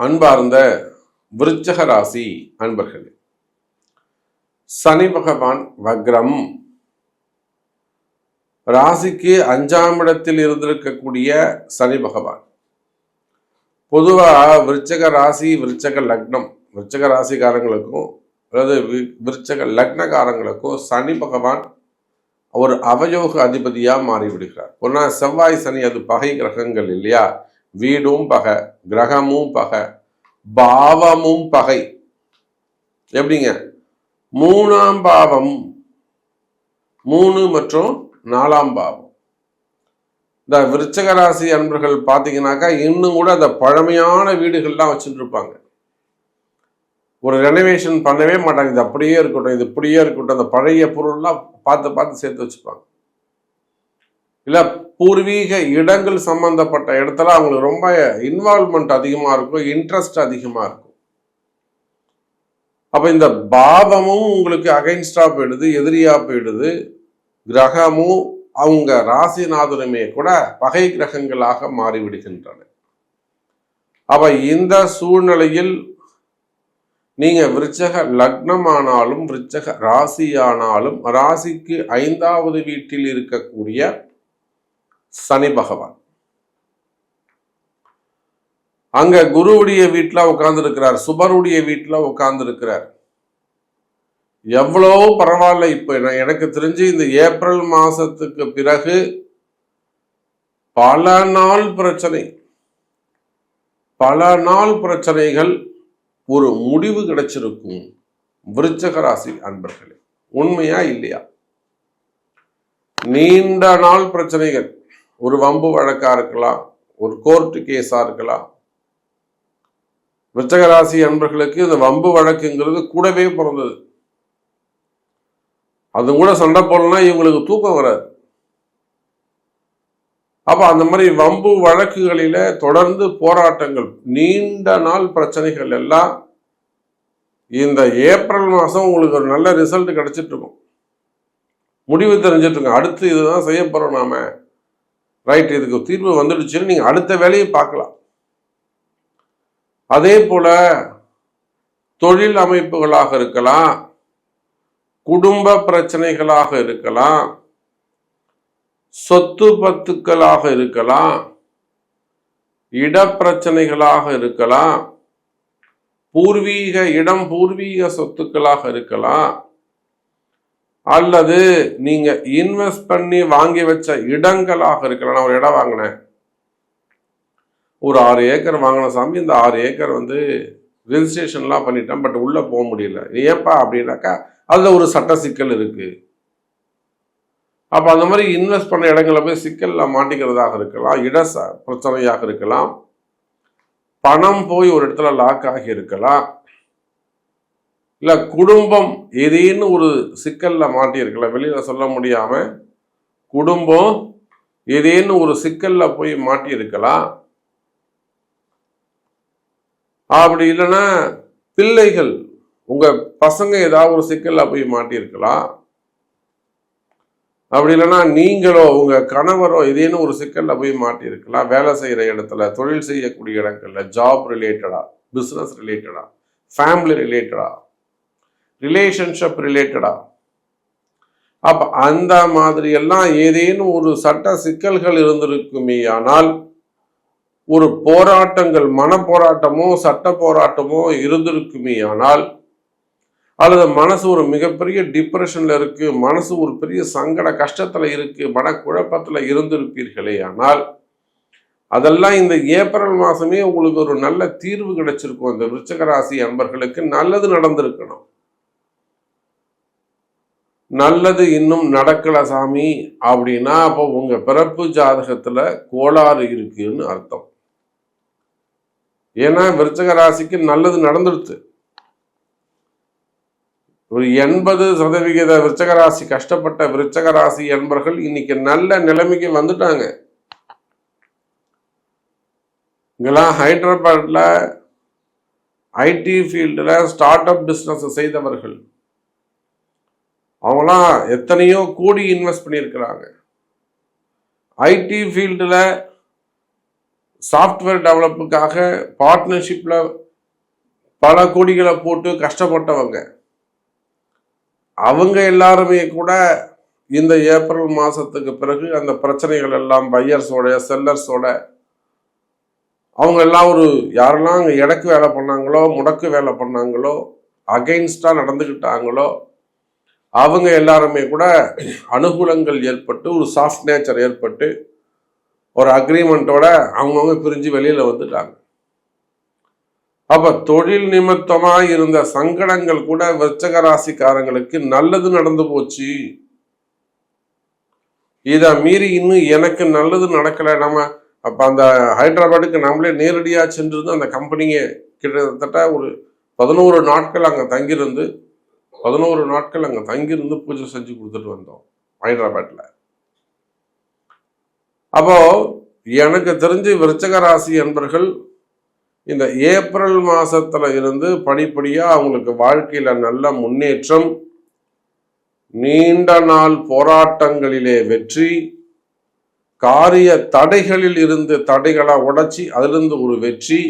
அன்பார்ந்த விருச்சக ராசி அன்பர்களே சனி பகவான் வக்ரம். ராசிக்கு அஞ்சாம் இடத்தில் இருந்திருக்கக்கூடிய சனி பகவான். பொதுவாக விருச்சக ராசி விருச்சக லக்னம் விருச்சக ராசிக்காரங்களுக்கும் அதாவது விருச்சக லக்னக்காரங்களுக்கும் சனி பகவான் ஒரு அவயோக அதிபதியாக மாறிவிடுகிறார். ஒன்னா செவ்வாய் சனி அது பகை கிரகங்கள் இல்லையா? வீடும் பகை கிரகமும் பகை பாவமும் பகை. எப்படிங்க? மூணாம் பாவம் மூணு மற்றும் நாலாம் பாவம். இந்த விருச்சக ராசி அன்பர்கள் பார்த்தீங்கன்னாக்கா இன்னும் கூட அந்த பழமையான வீடுகள்லாம் வச்சுட்டு இருப்பாங்க. ஒரு ரெனோவேஷன் பண்ணவே மாட்டாங்க. இது அப்படியே இருக்கட்டும் இது இப்படியே இருக்கட்டும் அந்த பழைய பொருள்லாம் பார்த்து பார்த்து சேர்த்து வச்சுப்பாங்க. இல்லை பூர்வீக இடங்கள் சம்பந்தப்பட்ட இடத்துல அவங்களுக்கு ரொம்ப இன்வால்மெண்ட் அதிகமாக இருக்கும் இன்ட்ரெஸ்ட் அதிகமாக இருக்கும். அப்போ இந்த பாவமும் உங்களுக்கு அகைன்ஸ்டாக போயிடுது எதிரியாக போயிடுது. கிரகமும் அவங்க ராசிநாதனுமே கூட பகை கிரகங்களாக மாறிவிடுகின்றன. அப்போ இந்த சூழ்நிலையில் நீங்கள் விருச்சக லக்னமானாலும் விருச்சக ராசியானாலும் ராசிக்கு ஐந்தாவது வீட்டில் இருக்கக்கூடிய சனி பகவான். அங்க குருவுடைய வீட்டில் உட்கார்ந்து இருக்கிறார் சுபருடைய வீட்டில் உட்கார்ந்து இருக்கிறார் எவ்வளோ பரவாயில்ல இப்போ நான் எனக்கு தெரிஞ்சு இந்த ஏப்ரல் மாசத்துக்கு பிறகு பல நாள் பிரச்சனை. பல நாள் பிரச்சனைகள் ஒரு முடிவு கிடைச்சிருக்கும் விருச்சக ராசி அன்பர்களே. உண்மையா இல்லையா? நீண்ட நாள் பிரச்சனைகள். ஒரு வம்பு வழக்காக இருக்கலாம் ஒரு கோர்ட்டு கேஸாக இருக்கலாம். விருச்சகராசி அன்பர்களுக்கு இந்த வம்பு வழக்குங்கிறது கூடவே பிறந்தது. அது கூட சண்டை போடலன்னா இவங்களுக்கு தூக்கம் வராது. அப்போ அந்த மாதிரி வம்பு வழக்குகளில தொடர்ந்து போராட்டங்கள் நீண்ட நாள் பிரச்சனைகள் எல்லாம் இந்த ஏப்ரல் மாதம் உங்களுக்கு ஒரு நல்ல ரிசல்ட் கிடைச்சிட்டு இருக்கும். முடிவு தெரிஞ்சிட்டு இருக்கும் அடுத்து இதுதான் செய்ய போகிறோம் நாம. ரைட் இதுக்கு தீர்வு வந்துடுச்சுன்னு நீங்கள் அடுத்த வேலையை பார்க்கலாம். அதே போல தொழில் அமைப்புகளாக இருக்கலாம் குடும்ப பிரச்சனைகளாக இருக்கலாம் சொத்து பத்துக்களாக இருக்கலாம் இடப்பிரச்சனைகளாக இருக்கலாம் பூர்வீக இடம் பூர்வீக சொத்துக்களாக இருக்கலாம் அல்லது நீங்க இன்வெஸ்ட் பண்ணி வாங்கி வச்ச இடங்களாக இருக்கலாம். நான் ஒரு இடம் வாங்கினேன். ஒரு ஆறு ஏக்கர் வாங்கின சாமி இந்த ஆறு ஏக்கர் வந்து ரெஜிஸ்ட்ரேஷன்லாம் பண்ணிட்டேன். பட் உள்ள போக முடியல. ஏப்பா அப்படின்னாக்கா அதுல ஒரு சட்ட சிக்கல் இருக்கு. அப்ப அந்த மாதிரி இன்வெஸ்ட் பண்ண இடங்களை போய் சிக்கல்ல மாட்டிக்கிறதாக இருக்கலாம். இட ச- பிரச்சனையாக இருக்கலாம். பணம் போய் ஒரு இடத்துல லாக் ஆகி இருக்கலாம். இல்லை குடும்பம் ஏதேன்னு ஒரு சிக்கலில் மாட்டியிருக்கல வெளியில் சொல்ல முடியாமல் குடும்பம் ஏதேன்னு ஒரு சிக்கலில் போய் மாட்டியிருக்கலாம் அப்படி இல்லைன்னா பிள்ளைகள் உங்கள் பசங்க ஏதாவது ஒரு சிக்கலில் போய் மாட்டியிருக்கலாம் அப்படி இல்லைன்னா நீங்களோ உங்கள் கணவரோ ஏதேனும் ஒரு சிக்கலில் போய் மாட்டியிருக்கலாம் வேலை செய்கிற இடத்துல தொழில் செய்யக்கூடிய இடங்கள்ல ஜாப் ரிலேட்டடாக பிஸ்னஸ் ரிலேட்டடா ஃபேமிலி ரிலேட்டடா ரிலேஷன்ஷிப் ரிலேட்டடா அப்ப அந்த மாதிரி எல்லாம் ஏதேனும் ஒரு சட்ட சிக்கல்கள் இருந்திருக்குமே ஆனால் ஒரு போராட்டங்கள் மன போராட்டமோ சட்ட போராட்டமோ இருந்திருக்குமே ஆனால் அல்லது மனசு ஒரு மிகப்பெரிய டிப்ரெஷன்ல இருக்கு மனசு ஒரு பெரிய சங்கட கஷ்டத்துல இருக்கு மனக்குழப்பத்துல இருந்திருப்பீர்களே ஆனால் அதெல்லாம் இந்த ஏப்ரல் மாசமே உங்களுக்கு ஒரு நல்ல தீர்வு கிடைச்சிருக்கும். இந்த விருச்சகராசி அன்பர்களுக்கு நல்லது நடந்திருக்கணும். நல்லது இன்னும் நடக்கல சாமி அப்படின்னா அப்போ உங்க பிறப்பு ஜாதகத்துல கோளாறு இருக்குன்னு அர்த்தம். ஏன்னா விருச்சக ராசிக்கு நல்லது நடந்துடுது ஒரு எண்பது சதவிகித விருச்சக ராசி கஷ்டப்பட்ட விருச்சக ராசி என்பர்கள் இன்னைக்கு நல்ல நிலைமைக்கு வந்துட்டாங்க. இங்கெல்லாம் ஹைதராபாத்ல ஐடி ஃபீல்டில் ஸ்டார்ட் அப் பிஸ்னஸ் செய்தவர்கள் அவங்களாம் எத்தனையோ கோடி இன்வெஸ்ட் பண்ணியிருக்கிறாங்க. ஐடி ஃபீல்டில் சாஃப்ட்வேர் டெவலப்புக்காக பார்ட்னர்ஷிப்பில் பல கோடிகளை போட்டு கஷ்டப்பட்டவங்க. அவங்க எல்லாருமே கூட இந்த ஏப்ரல் மாதத்துக்கு பிறகு அந்த பிரச்சனைகள் எல்லாம் பையர்ஸோட செல்லர்ஸோட அவங்க எல்லாம் ஒரு யாரெல்லாம் அங்கே இடக்கு வேலை பண்ணாங்களோ முடக்கு வேலை பண்ணாங்களோ அகைன்ஸ்டாக நடந்துக்கிட்டாங்களோ அவங்க எல்லாருமே கூட அனுகூலங்கள் ஏற்பட்டு ஒரு சாஃப்ட் நேச்சர் ஏற்பட்டு ஒரு அக்ரிமெண்ட்டோட அவங்கவுங்க பிரிஞ்சு வெளியில் வந்துட்டாங்க. அப்போ தொழில் நிமித்தமாக இருந்த சங்கடங்கள் கூட விருச்சக ராசிக்காரங்களுக்கு நல்லது நடந்து போச்சு. இதை மீறி இன்னும் எனக்கு நல்லது நடக்கலை. நம்ம அப்போ அந்த ஹைதராபாத்துக்கு நம்மளே நேரடியாக சென்றிருந்து அந்த கம்பெனியை கிட்டத்தட்ட ஒரு பதினோரு நாட்கள் அங்கே தங்கியிருந்து பதினோரு நாட்கள் அங்கே தங்கியிருந்து பூஜை செஞ்சு கொடுத்துட்டு வந்தோம் ஹைதராபாத்தில் அப்போ எனக்கு தெரிஞ்சு விருச்சக ராசி என்பர்கள் இந்த ஏப்ரல் மாசத்துல இருந்து படிப்படியாக அவங்களுக்கு வாழ்க்கையில நல்ல முன்னேற்றம் நீண்ட நாள் போராட்டங்களிலே வெற்றி காரிய தடைகளில் இருந்து தடைகளை உடைச்சி அதிலிருந்து ஒரு வெற்றி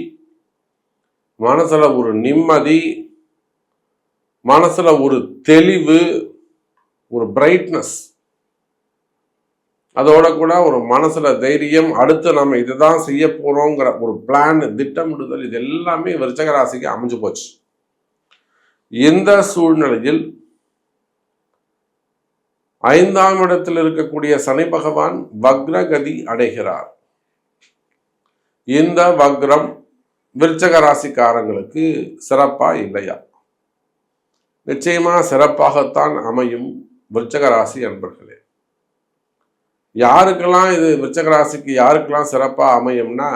மனசுல ஒரு நிம்மதி மனசுல ஒரு தெளிவு ஒரு பிரைட்னஸ் அதோட கூட ஒரு மனசுல தைரியம் அடுத்து நம்ம இதுதான் செய்ய போறோங்கிற ஒரு பிளான் திட்டமிடுதல் இது எல்லாமே விருச்சக ராசிக்கு அமைஞ்சு போச்சு. இந்த சூழ்நிலையில் ஐந்தாம் இடத்தில் இருக்கக்கூடிய சனி பகவான் வக்ரகதி அடைகிறார். இந்த வக்ரம் விருச்சக ராசிக்காரங்களுக்கு சிறப்பா இல்லையா? நிச்சயமாக சிறப்பாகத்தான் அமையும் விருச்சக ராசி அன்பர்களே. யாருக்கெல்லாம் இது விருச்சக ராசிக்கு யாருக்கெல்லாம் சிறப்பாக அமையும்னா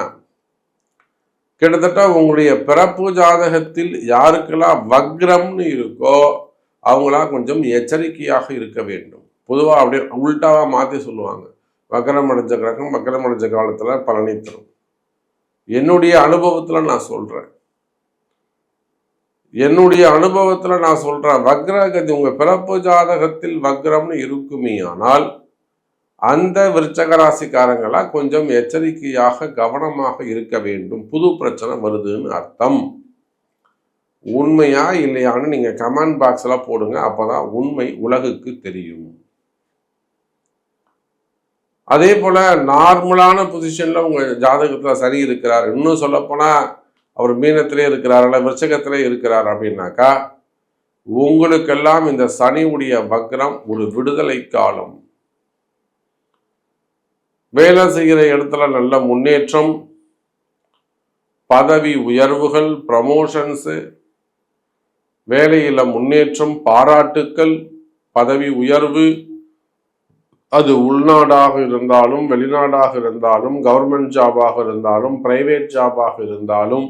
கிட்டத்தட்ட உங்களுடைய பிறப்பு ஜாதகத்தில் யாருக்கெல்லாம் வக்ரம்னு இருக்கோ அவங்களாம் கொஞ்சம் எச்சரிக்கையாக இருக்க வேண்டும். பொதுவாக அப்படியே உள்டாவாக மாற்றி சொல்லுவாங்க. வக்கரம் அடைஞ்ச கிரகம் வக்கரம் அடைஞ்ச காலத்தில் பலனை தரும். என்னுடைய அனுபவத்தில் நான் சொல்கிறேன் என்னுடைய அனுபவத்தில் நான் சொல்கிறேன் வக்ரகதி உங்கள் பிறப்பு ஜாதகத்தில் வக்ரம்னு இருக்குமே ஆனால் அந்த விருச்சகராசிக்காரங்களாக கொஞ்சம் எச்சரிக்கையாக கவனமாக இருக்க வேண்டும். புது பிரச்சனை வருதுன்னு அர்த்தம். உண்மையா இல்லையான்னு நீங்கள் கமெண்ட் பாக்ஸில் போடுங்க அப்பதான் உண்மை உலகுக்கு தெரியும். அதே போல் நார்மலான பொசிஷனில் உங்கள் ஜாதகத்தில் சரி இருக்கிறார். இன்னும் சொல்லப்போனால் அவர் மீனத்திலே இருக்கிறார் அல்ல விருச்சகத்திலே இருக்கிறார் அப்படின்னாக்கா உங்களுக்கெல்லாம் இந்த சனியுடைய வக்ரம் ஒரு விடுதலை காலம். வேலை செய்கிற இடத்துல நல்ல முன்னேற்றம் பதவி உயர்வுகள் ப்ரமோஷன்ஸு வேலையில் முன்னேற்றம் பாராட்டுக்கள் பதவி உயர்வு அது உள்நாடாக இருந்தாலும் வெளிநாடாக இருந்தாலும் கவர்மெண்ட் ஜாபாக இருந்தாலும் பிரைவேட் ஜாபாக இருந்தாலும்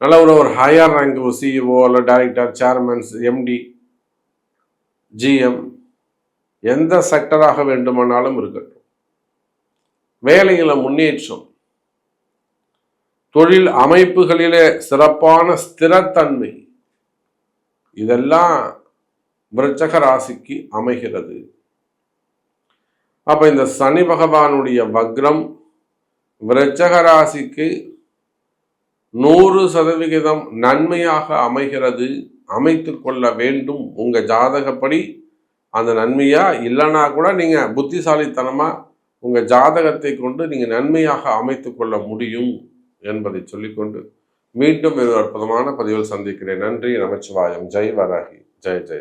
நல்ல ஒரு ஒரு ஹையர் ரேங்க் ஒரு சிஇஓ இல்லை டைரக்டர் சேர்மன்ஸ் எம்டி ஜிஎம் எந்த செக்டராக வேண்டுமானாலும் இருக்கட்டும். வேலையில் முன்னேற்றம் தொழில் அமைப்புகளிலே சிறப்பான ஸ்திரத்தன்மை இதெல்லாம் விருச்சக ராசிக்கு அமைகிறது. அப்ப இந்த சனி பகவானுடைய வக்ரம் விருச்சக ராசிக்கு நூறு சதவிகிதம் நன்மையாக அமைகிறது அமைத்து கொள்ள வேண்டும் உங்கள் ஜாதகப்படி. அந்த நன்மையா? இல்லைன்னா கூட நீங்கள் புத்திசாலித்தனமாக உங்கள் ஜாதகத்தை கொண்டு நீங்கள் நன்மையாக அமைத்து கொள்ள முடியும் என்பதை சொல்லிக்கொண்டு மீண்டும் ஒரு அற்புதமான பதிவில் சந்திக்கிறேன். நன்றி நமச்சிவாயம். ஜெய் வராகி. ஜெய் ஜெய்